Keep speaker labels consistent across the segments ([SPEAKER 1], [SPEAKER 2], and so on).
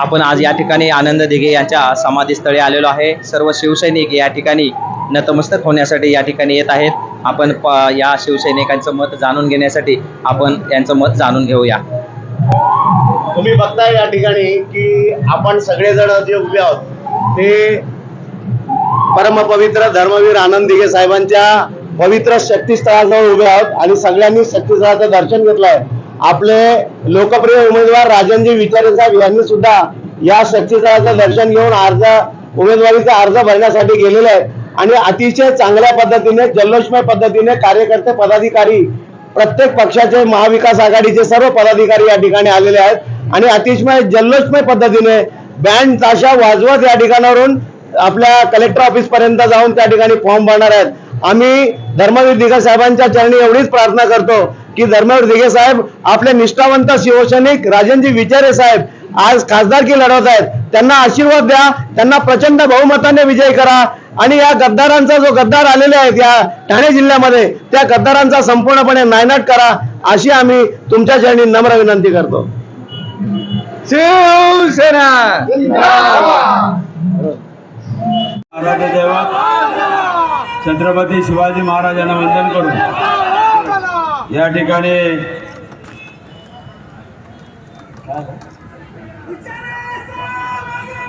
[SPEAKER 1] आपण आज या ठिकाणी आनंद दिघे यांच्या समाधीस्थळी आलेलो आहे. सर्व शिवसैनिक या ठिकाणी नतमस्तक होण्यासाठी या ठिकाणी येत आहेत. आपण प या शिवसैनिकांचं मत जाणून घेण्यासाठी आपण यांचं मत जाणून घेऊया.
[SPEAKER 2] तुम्ही बघताय या ठिकाणी की आपण सगळेजण जे उभे आहोत ते परमपवित्र धर्मवीर आनंद दिघे साहेबांच्या पवित्र शक्तीस्थळाजवळ उभे आहोत आणि सगळ्यांनी शक्तीस्थळाचं दर्शन घेतलं आहे. आपले लोकप्रिय उमेदवार राजनजी विचारे साहेब यांनी सुद्धा या शक्तीस्थळाचं दर्शन घेऊन अर्ज उमेदवारीचा अर्ज भरण्यासाठी गेलेले आहेत. आणि अतिशय चांगल्या पद्धतीने जल्लोषमय पद्धतीने कार्यकर्ते पदाधिकारी प्रत्येक पक्षाचे महाविकास आघाडीचे सर्व पदाधिकारी या ठिकाणी आलेले आहेत. आणि अतिशय जल्लोषमय पद्धतीने बँड ताशा वाजवत या ठिकाणावरून आपल्या कलेक्टर ऑफिस पर्यंत जाऊन त्या ठिकाणी फॉर्म भरणार आहेत. आम्ही धर्मवीर दिघे साहेबांच्या चरणी एवढीच प्रार्थना करतो की धर्मवीर दिघे साहेब आपले निष्ठावंत शिवसैनिक राजनजी विचारे साहेब आज खासदारकी लढवत आहेत. त्यांना आशीर्वाद द्या त्यांना प्रचंड बहुमताने विजय करा. आणि या गद्दारांचा जो गद्दार आलेले आहेत या ठाणे जिल्ह्यामध्ये त्या गद्दारांचा संपूर्णपणे नायनाट करा. अशी आम्ही तुमच्या चरणी नम्र विनंती करतो.
[SPEAKER 3] शिवसेना!
[SPEAKER 4] छत्रपती शिवाजी महाराजांना वंदन करून या ठिकाणी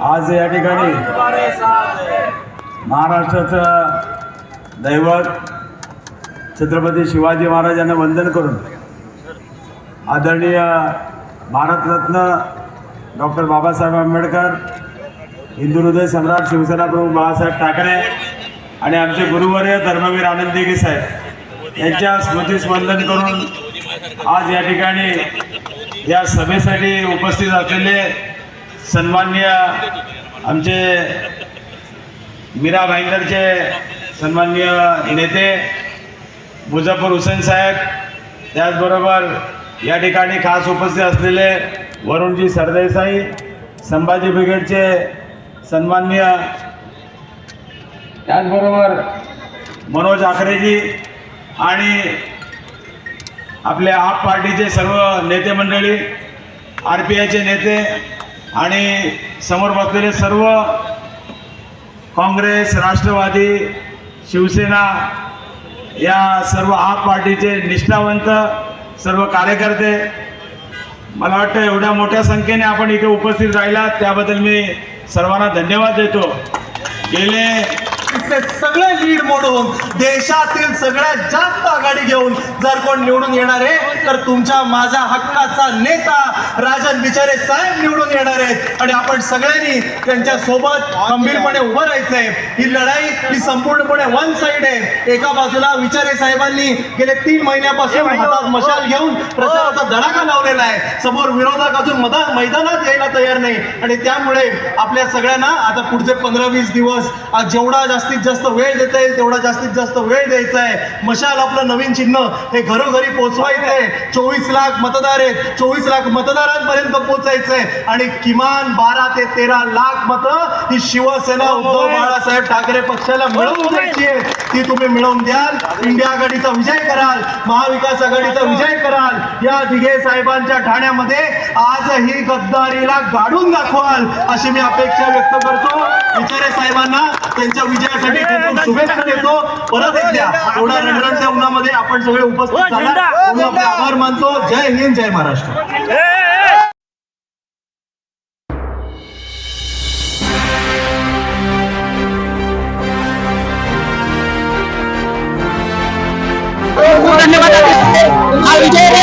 [SPEAKER 4] आज या ठिकाणी महाराष्ट्राचं दैवत छत्रपती शिवाजी महाराजांना वंदन करून आदरणीय भारतरत्न डॉक्टर बाबासाहेब आंबेडकर हिंदू हृदय सम्राट शिवसेना प्रमुख बाळासाहेब ठाकरे आणि आमचे गुरुवर्य धर्मवीर आनंद दिघे साहेब यांच्या स्मृतीस वंदन करून आज या ठिकाणी या सभेसाठी उपस्थित असलेले सन्मान्य आमचे मीरा भाईंदरचे सन्मान्य नेते मुझफ्फर हुसेन साहेब त्याचबरोबर या ठिकाणी खास उपस्थित असलेले वरुणजी सरदेसाई संभाजी ब्रिगेडचे सन्मान्य त्याचबरोबर मनोज आखरेजी आणि आपल्या आप पार्टीचे सर्व नेते मंडळी आर पी आयचे नेते आणि समोर बसलेले सर्व काँग्रेस राष्ट्रवादी शिवसेना या सर्व आप पार्टीचे निष्ठावंत सर्व कार्यकर्ते मला वाटतं एवढ्या मोठ्या संख्येने आपण इथे उपस्थित राहिला त्याबद्दल मी सर्वांना धन्यवाद देतो. गेले
[SPEAKER 5] ते सगळे लीड मोडून देशातील सगळ्यात जास्त आघाडी घेऊन जर कोण निवडून येणार आहे तर तुमच्या माझ्या हक्काचा नेता राजन बिचारे साहेब निवडून येणार आहेत. आणि आपण सगळ्यांनी त्यांच्यासोबत खंबीरपणे उभं राहायचंय. ही लढाई ही संपूर्णपणे वन साइड आहे. एका बाजूला विचारे साहेबांनी गेले तीन महिन्यापासून हातात मशाल घेऊन प्रचाराचा धडाका लावलेला आहे. समोर विरोधक अजून मदा मैदानात यायला तयार नाही. आणि त्यामुळे आपल्या सगळ्यांना आता पुढचे पंधरा वीस दिवस आज जेवढा जास्तीत जास्त वेळ देता येईल तेवढा जास्तीत जास्त वेळ द्यायचा आहे. मशाल आपलं नवीन चिन्ह हे घरोघरी पोचवायचं आहे चोवीस लाख मतदार आहेत. चोवीस लाख मतदारांपर्यंत पोचायचं आहे आणि किमान बारा ते तेरा लाख मतं ही शिवसेना उद्धव बाळासाहेब ठाकरे पक्षाला मिळवून द्यायची आहे. ती तुम्ही मिळवून द्याल. इंडिया आघाडीचा विजय कराल. महाविकास आघाडीचा विजय कराल. या दिघे साहेबांच्या ठाण्यामध्ये आजही गद्दारीला गाडून दाखवाल अशी मी अपेक्षा व्यक्त करतो. विचारे साहेबांना त्यांच्या विजयासाठी शुभेच्छा देतो. परत एकदा एवढ्या रणरणत्या उन्हामध्ये आपण सगळे उपस्थित झाला आभार मानतो. जय हिंद जय महाराष्ट्र.
[SPEAKER 6] हा